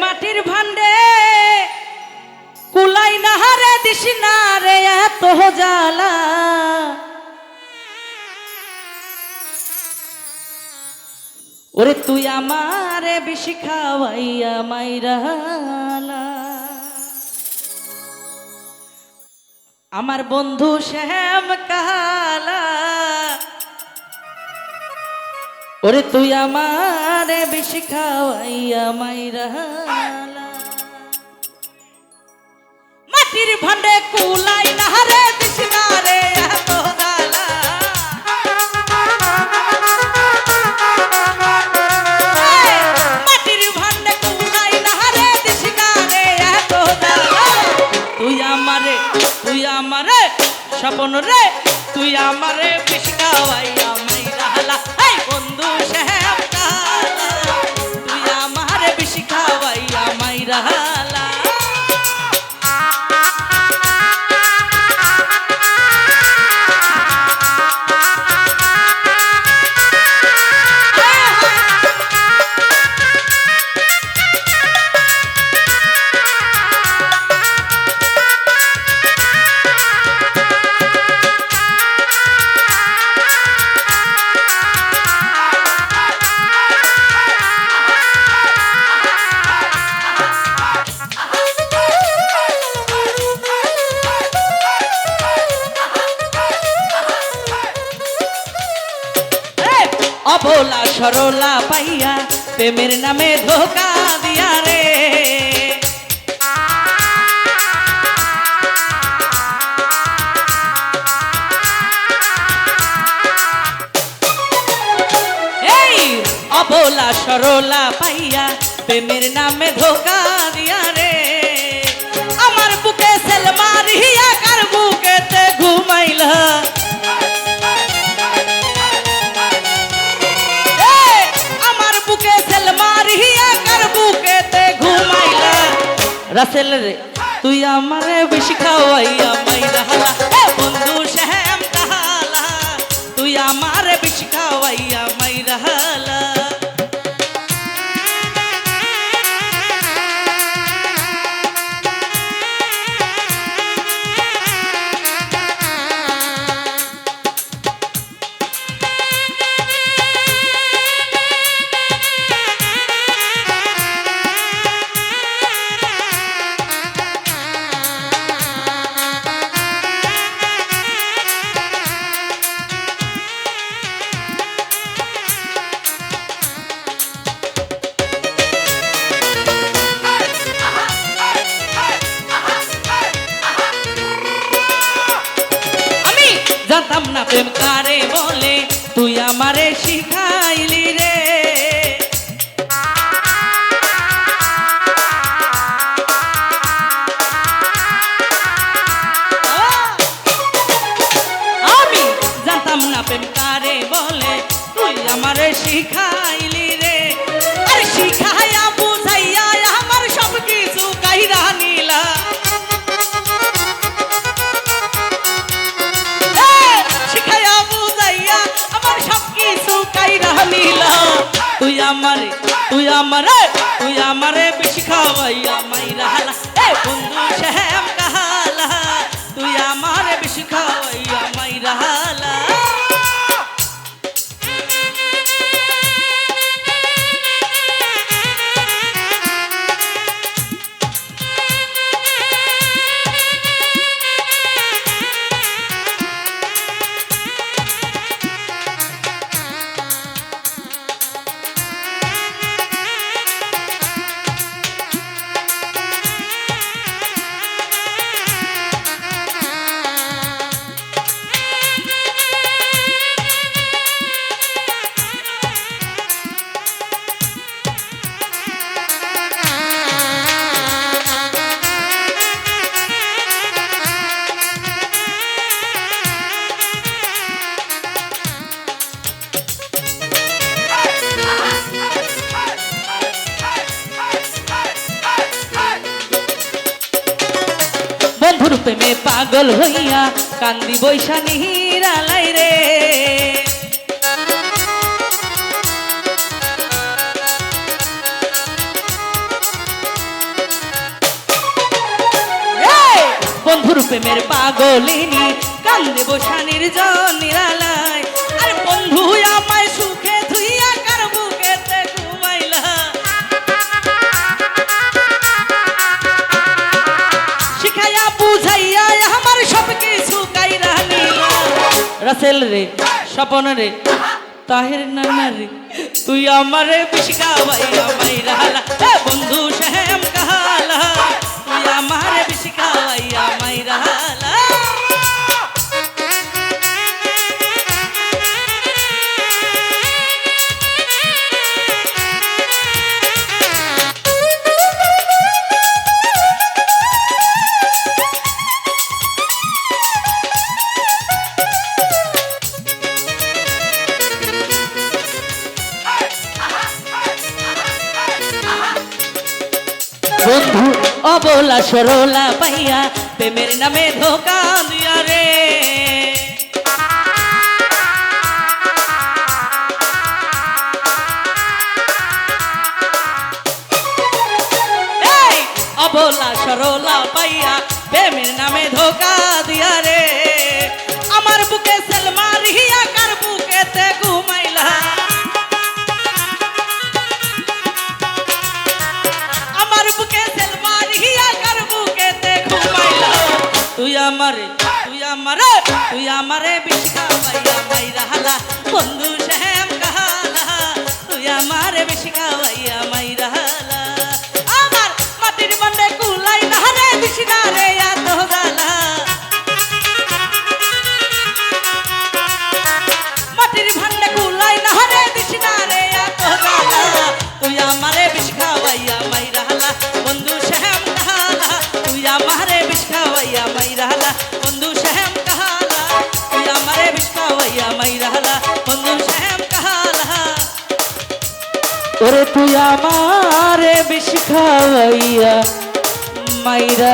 মাটির ভান্ডে কুলাই না হারে দিস না রে, এত জ্বালা। ওরে তুই আমারে বেশি খাওয়াইয়া মাইরালা আমার বন্ধু শ্যাম কালা। ওরে তুই আমারে বেশি খাওয়াইয়া মাইরালা মাটির ভান্ডে কুলাই না রে জ্বালা মাটির জ্বালা তুই আমারে তুই আমারে, স্বপন রে, তুই আমারে বিষ খাওয়াইয়া সরলা পাইয়া প্রেমের নামে ধোকা দিয়া রে। অবলা সরলা পাইয়া প্রেমের নামে ধোকা দিয়া রে। আমার বুকে সেল মারিয়া রাসেল রে তুই আমারে বেশি খাওয়াইয়া মাইরা। হালা বন্ধু না প্রেম কারে বলে? তুই আমারে তুই আমারে তুই আমারে বেশি খাওয়াইয়া মাইরা হালা। এ বন্ধু শ্যাম কাহালা। তুই আমারে বেশি খাওয়াইয়া পাগল হইয়া কান্দি বৈশা নিহিরালাই রে। বন্ধুর প্রেমের পাগলিনী কান্দে বসানির জনিরালায় আর বন্ধু রাসেল রে স্বপন রে তাহের নানা রে। তুই আমারে বিশকা হালা বন্ধু শ্যাম বন্ধু। অবলা সরলা পাইয়া প্রেমের নামে ধোকা দিয়া রে। অবলা সরলা পাইয়া প্রেমের নামে ধোকা দিয়া রে। আমার বুকে সেল আমারে, তুই আমারে তুই আমারে বিশকা পাইয়া মাইরা হালা। বন্ধু শ্যাম কাহালা, তুই আমারে বিশকা পাইয়া মাইরা হালা। আমার মাটির মনে কুলাই না রে বিশনা রে এত জালা মাটির ভান্ডে কুলাই না রে দিশনা রে এত জালা তুই আমারে বিষ খাওয়াইয়া মাইরা হালা। বন্ধু শ্যাম কাহালা, তুই আমারে মাইরা তুই আমার বিষ খাওয়াইয়া মাইরা